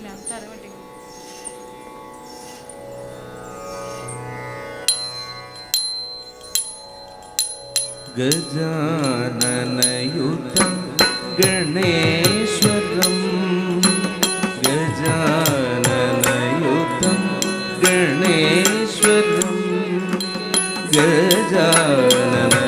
ഇല്ല തറ പൊട്ടിക്കും ഗജാനനയുധം ഗണേശ്വരം. ഗജാനനയുധം ഗണേശ്വരം. ഗജാനന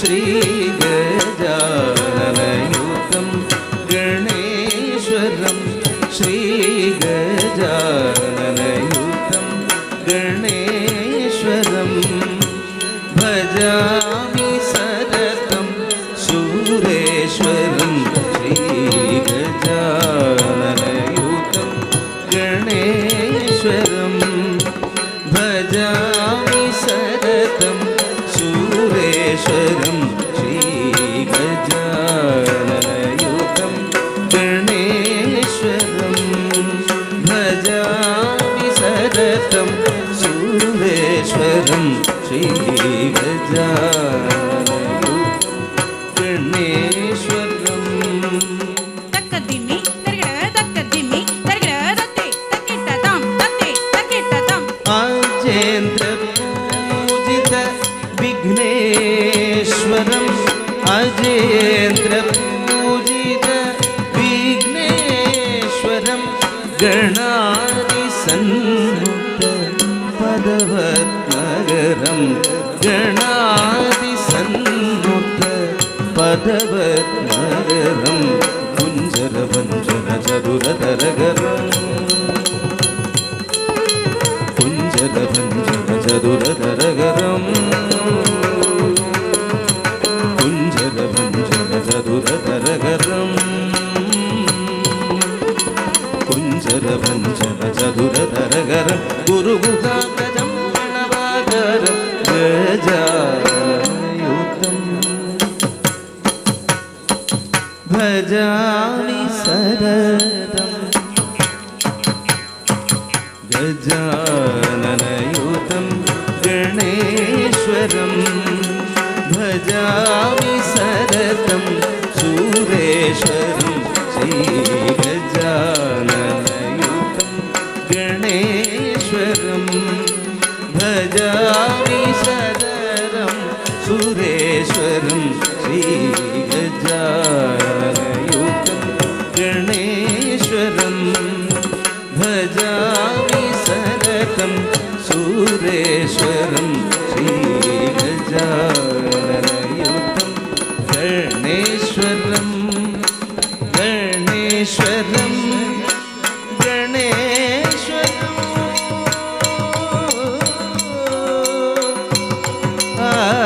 ശ്രീഗജാനനയുതം ഗണേശ്വരം. ശ്രീഗജാനനയുതം ഗണേശ്വരം. ഭജാമി സരതം സൂരേശ്വരം. ശ്രീഗജാനനയുതം ഗണേശ്വരം. ഭജാമി ശങ്കരം ശ്രീ ഗജാനനയുഗം ഗണേശ്വരം ഭജാമി സരതം സുരേശ്വരം ശ്രീ ഗജാനനയുഗം ഗണേശ്വരം തക്കതിമി തക്കതിമി തക്കേ തത്തേ തക്കേ തത്തേ അജേന്ദ്ര अजेन्द्र पूजित विघ्नेश्वरं गणादिसन्मुक्त पदवत्नगरं गणादिसन्मुक्त पदवत्नगरं कुञ्जरभञ्जर चतुरतरगरम् चतुरधरगरं गुरुगुहागजं प्रणवागरं गजायुतं भजामि सरदं गजाननयुतं गणेश्वरं भजामि സുരേശ്വരൻ ശ്രീ ഗജായുധം ഗണേശ്വരം ഭജാമി സരതം സുരേശ്വരം ശ്രീ ഗജായുധം ഗണേശ്വരം ഗണേശ്വരം